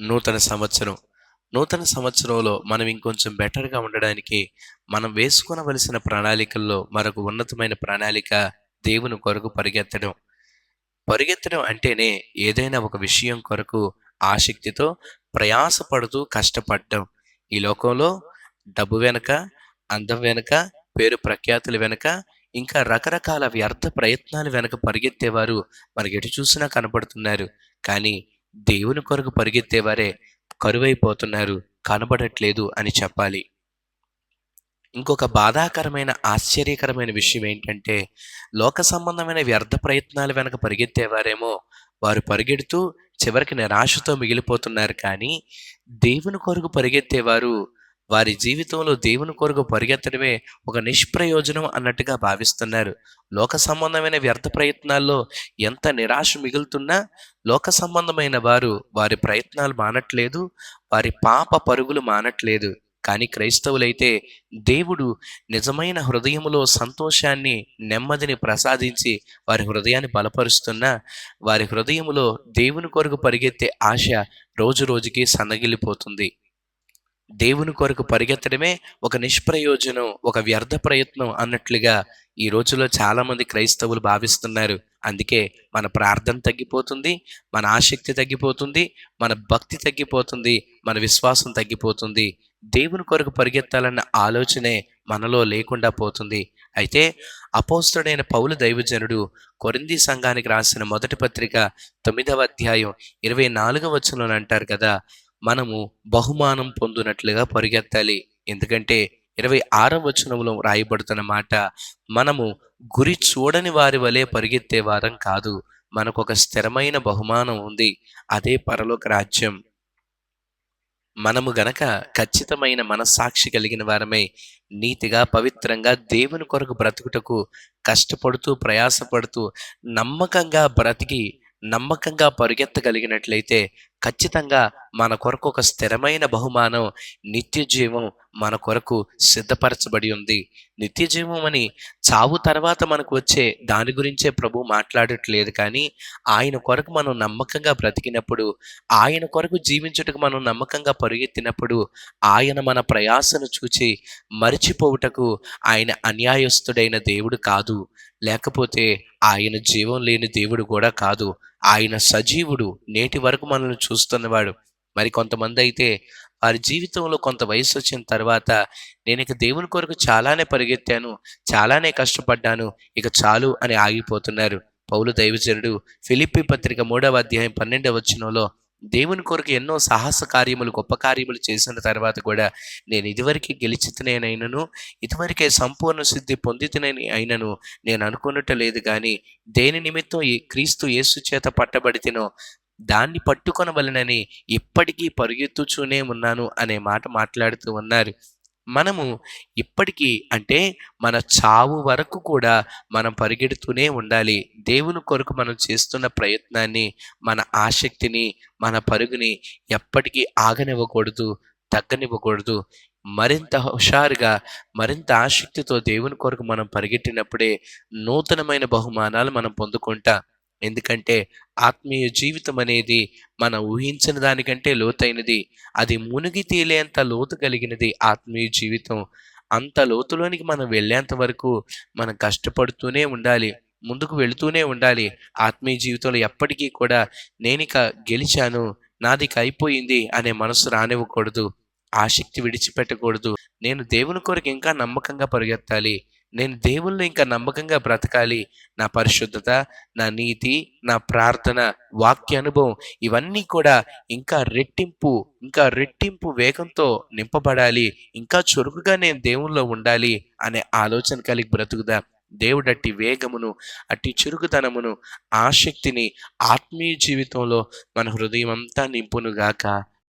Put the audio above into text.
నూతన సంవత్సరం. నూతన సంవత్సరంలో మనం ఇంకొంచెం బెటర్గా ఉండడానికి మనం వేసుకొనవలసిన ప్రణాళికల్లో మరొక ఉన్నతమైన ప్రణాళిక దేవుని కొరకు పరిగెత్తడం. పరిగెత్తడం అంటేనే ఏదైనా ఒక విషయం కొరకు ఆసక్తితో ప్రయాసపడుతూ కష్టపడడం. ఈ లోకంలో డబ్బు వెనుక అందం వెనుక పేరు ప్రఖ్యాతుల వెనుక ఇంకా రకరకాల వ్యర్థ ప్రయత్నాలు వెనుక పరిగెత్తేవారు మనకి ఎటు చూసినా కనపడుతున్నారు. కానీ దేవుని కొరకు పరిగెత్తేవారే కరువైపోతున్నారు కనబడట్లేదు అని చెప్పాలి. ఇంకొక బాధాకరమైన ఆశ్చర్యకరమైన విషయం ఏంటంటే లోక సంబంధమైన వ్యర్థ ప్రయత్నాలు వెనక పరిగెత్తేవారేమో వారు పరిగెడుతూ చివరికి నిరాశతో మిగిలిపోతున్నారు కానీ దేవుని కొరకు పరిగెత్తేవారు వారి జీవితంలో దేవుని కొరకు పరిగెత్తడమే ఒక నిష్ప్రయోజనం అన్నట్టుగా భావిస్తున్నారు. లోక సంబంధమైన వ్యర్థ ప్రయత్నాల్లో ఎంత నిరాశ మిగులుతున్నా లోక సంబంధమైన వారు వారి ప్రయత్నాలు మానట్లేదు వారి పాప పరుగులు మానట్లేదు. కానీ క్రైస్తవులైతే దేవుడు నిజమైన హృదయములో సంతోషాన్ని నెమ్మదిని ప్రసాదించి వారి హృదయాన్ని బలపరుస్తున్న వారి హృదయములో దేవుని కొరకు పరిగెత్తే ఆశ రోజు రోజుకి సన్నగిల్లిపోతుంది. దేవుని కొరకు పరిగెత్తడమే ఒక నిష్ప్రయోజనం ఒక వ్యర్థ ప్రయత్నం అన్నట్లుగా ఈ రోజులో చాలామంది క్రైస్తవులు భావిస్తున్నారు. అందుకే మన ప్రార్థన తగ్గిపోతుంది మన ఆసక్తి తగ్గిపోతుంది మన భక్తి తగ్గిపోతుంది మన విశ్వాసం తగ్గిపోతుంది. దేవుని కొరకు పరిగెత్తాలన్న ఆలోచనే మనలో లేకుండా పోతుంది. అయితే అపోస్తుడైన పౌలు దైవజనుడు కొరింది సంఘానికి రాసిన మొదటి పత్రిక తొమ్మిదవ అధ్యాయం ఇరవై నాలుగవ వచనంలో అంటారు కదా మనము బహుమానం పొందినట్లుగా పరిగెత్తాలి. ఎందుకంటే ఇరవై ఆరవ వచనంలో రాయబడుతున్న మాట మనము గురి చూడని వారి వలె పరిగెత్తే వారం కాదు మనకు ఒక స్థిరమైన బహుమానం ఉంది. అదే పరలోక రాజ్యం. మనము గనక ఖచ్చితమైన మనస్సాక్షి కలిగిన వారమే నీతిగా పవిత్రంగా దేవుని కొరకు బ్రతుకుటకు కష్టపడుతూ ప్రయాసపడుతూ నమ్మకంగా బ్రతికి నమ్మకంగా పరిగెత్తగలిగినట్లయితే ఖచ్చితంగా మన కొరకు ఒక స్థిరమైన బహుమానం నిత్య జీవం మన కొరకు సిద్ధపరచబడి ఉంది. నిత్య జీవం అని చావు తర్వాత మనకు వచ్చే దాని గురించే ప్రభు మాట్లాడట్లేదు కానీ ఆయన కొరకు మనం నమ్మకంగా బ్రతికినప్పుడు ఆయన కొరకు జీవించుటకు మనం నమ్మకంగా పరిగెత్తినప్పుడు ఆయన మన ప్రయాసను చూచి మరిచిపోవుటకు ఆయన అన్యాయస్తుడైన దేవుడు కాదు. లేకపోతే ఆయన జీవం లేని దేవుడు కూడా కాదు. ఆయన సజీవుడు నేటి వరకు మనల్ని చూస్తున్నవాడు. మరి కొంతమంది అయితే వారి జీవితంలో కొంత వయసు వచ్చిన తర్వాత నేను ఇక దేవుని కొరకు చాలానే పరిగెత్తాను చాలానే కష్టపడ్డాను ఇక చాలు అని ఆగిపోతున్నారు. పౌలు దైవజనుడు ఫిలిప్పి పత్రిక మూడవ అధ్యాయం పన్నెండవ వచనంలో దేవుని కొరకు ఎన్నో సాహస కార్యములు గొప్ప కార్యములు చేసిన తర్వాత కూడా నేను ఇదివరకే గెలిచితనేనైనను ఇదివరకే సంపూర్ణ సిద్ధి పొందితనని అయినను నేను అనుకున్నట్టు లేదు కానీ దేని నిమిత్తం ఈ క్రీస్తు యేసు చేత పట్టబడితేనో దాన్ని పట్టుకొనవలనని ఇప్పటికీ పరుగెత్తుచూనే ఉన్నాను అనే మాట మాట్లాడుతూ ఉన్నారు. మనము ఇప్పటికీ అంటే మన చావు వరకు కూడా మనం పరిగెడుతూనే ఉండాలి. దేవుని కొరకు మనం చేస్తున్న ప్రయత్నాన్ని మన ఆసక్తిని మన పరుగుని ఎప్పటికీ ఆగనివ్వకూడదు తగ్గనివ్వకూడదు. మరింత హుషారుగా మరింత ఆసక్తితో దేవుని కొరకు మనం పరిగెట్టినప్పుడే నూతనమైన బహుమానాలు మనం పొందుకుంటాం. ఎందుకంటే ఆత్మీయ జీవితం అనేది మన ఊహించిన దానికంటే లోతైనది. అది మునిగి తేలేంత లోతు కలిగినది ఆత్మీయ జీవితం. అంత లోతులోనికి మనం వెళ్ళేంత వరకు మనం కష్టపడుతూనే ఉండాలి ముందుకు వెళుతూనే ఉండాలి. ఆత్మీయ జీవితంలో ఎప్పటికీ కూడా నేనిక గెలిచాను నాదిక అయిపోయింది అనే మనసు రానివ్వకూడదు. ఆసక్తి విడిచిపెట్టకూడదు. నేను దేవుని కొరకు ఇంకా నమ్మకంగా పరిగెత్తాలి. నేను దేవుళ్ళు ఇంకా నమ్మకంగా బ్రతకాలి. నా పరిశుద్ధత నా నీతి నా ప్రార్థన వాక్య అనుభవం ఇవన్నీ కూడా ఇంకా రెట్టింపు ఇంకా రెట్టింపు వేగంతో నింపబడాలి. ఇంకా చురుకుగా నేను దేవుల్లో ఉండాలి అనే ఆలోచన కలిగి బ్రతుకుదా. దేవుడు అట్టి వేగమును అట్టి చురుకుతనమును ఆసక్తిని ఆత్మీయ జీవితంలో మన హృదయం అంతా నింపునుగాక.